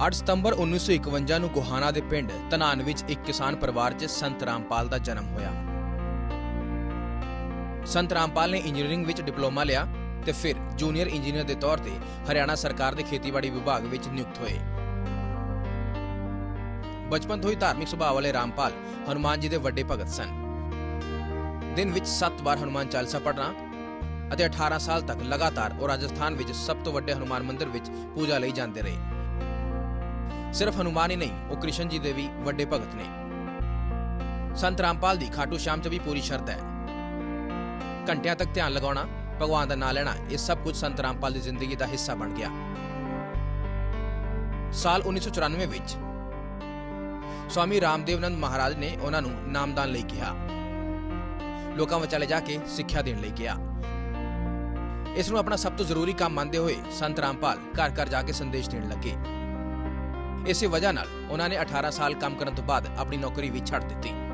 8 ਸਤੰਬਰ 1951 ਨੂੰ ਗੋਹਾਣਾ ਦੇ ਪਿੰਡ ਧਨਾਨ ਵਿੱਚ ਇੱਕ ਕਿਸਾਨ ਪਰਿਵਾਰ 'ਚ ਸੰਤ ਰਾਮਪਾਲ ਦਾ ਜਨਮ ਹੋਇਆ। ਸੰਤ ਰਾਮਪਾਲ ਨੇ ਇੰਜੀਨੀਅਰਿੰਗ ਵਿੱਚ ਡਿਪਲੋਮਾ ਲਿਆ ਤੇ ਫਿਰ ਜੂਨੀਅਰ ਇੰਜੀਨੀਅਰ ਦੇ ਤੌਰ ਤੇ ਹਰਿਆਣਾ ਸਰਕਾਰ ਦੇ ਖੇਤੀਬਾੜੀ ਵਿਭਾਗ ਵਿੱਚ ਨਿਯੁਕਤ ਹੋਏ। ਬਚਪਨ ਤੋਂ ਹੀ ਧਾਰਮਿਕ ਸੁਭਾਅ ਵਾਲੇ ਰਾਮਪਾਲ ਹਨੂਮਾਨ ਜੀ ਦੇ ਵੱਡੇ ਭਗਤ ਸਨ। ਦਿਨ ਵਿੱਚ 7 ਵਾਰ ਹਨੂਮਾਨ ਚਾਲੀਸਾ ਪੜ੍ਹਨਾ ਅਤੇ 18 ਸਾਲ ਤੱਕ ਲਗਾਤਾਰ ਉਹ ਰਾਜਸਥਾਨ ਵਿੱਚ ਸਭ ਤੋਂ ਵੱਡੇ ਹਨੂਮਾਨ ਮੰਦਿਰ ਵਿੱਚ ਪੂਜਾ ਲਈ ਜਾਂਦੇ ਰਹੇ। ਸਿਰਫ ਹਨੂਮਾਨ ਹੀ ਨਹੀਂ, ਉਹ ਕ੍ਰਿਸ਼ਨ ਜੀ ਦੇ ਵੀ ਵੱਡੇ ਭਗਤ ਨੇ। ਸੰਤ ਰਾਮਪਾਲ ਦੀ ਖਾਟੂ ਸ਼ਾਮ 'ਚ ਵੀ ਪੂਰੀ ਸ਼ਰਧਾ ਹੈ। ਘੰਟਿਆਂ ਤੱਕ ਧਿਆਨ ਲਗਾਉਣਾ, ਭਗਵਾਨ ਦਾ ਨਾਮ ਲੈਣਾ, ਇਹ ਸਭ ਕੁਝ ਸੰਤ ਰਾਮਪਾਲ ਦੀ ਜ਼ਿੰਦਗੀ ਦਾ ਹਿੱਸਾ ਬਣ ਗਿਆ। ਸਾਲ 1994 ਵਿੱਚ ਸਵਾਮੀ ਰਾਮਦੇਵਨੰਦ ਮਹਾਰਾਜ ਨੇ ਉਹਨਾਂ ਨੂੰ ਨਾਮਦਾਨ ਲਈ ਕਿਹਾ। ਲੋਕਾਂ ਵਿਚਾਲੇ ਜਾ ਕੇ ਸਿੱਖਿਆ ਦੇਣ ਲਈ ਕਿਹਾ। ਇਸ ਨੂੰ ਆਪਣਾ ਸਭ ਤੋਂ ਜ਼ਰੂਰੀ ਕੰਮ ਮੰਨਦੇ ਹੋਏ ਸੰਤ ਰਾਮਪਾਲ ਘਰ ਘਰ ਜਾ ਕੇ ਸੰਦੇਸ਼ ਦੇਣ ਲੱਗੇ। ਇਸੇ ਵਜ੍ਹਾ ਨਾਲ ਉਹਨਾਂ ਨੇ 18 ਸਾਲ ਕੰਮ ਕਰਨ ਤੋਂ ਬਾਅਦ ਆਪਣੀ ਨੌਕਰੀ ਵੀ ਛੱਡ ਦਿੱਤੀ।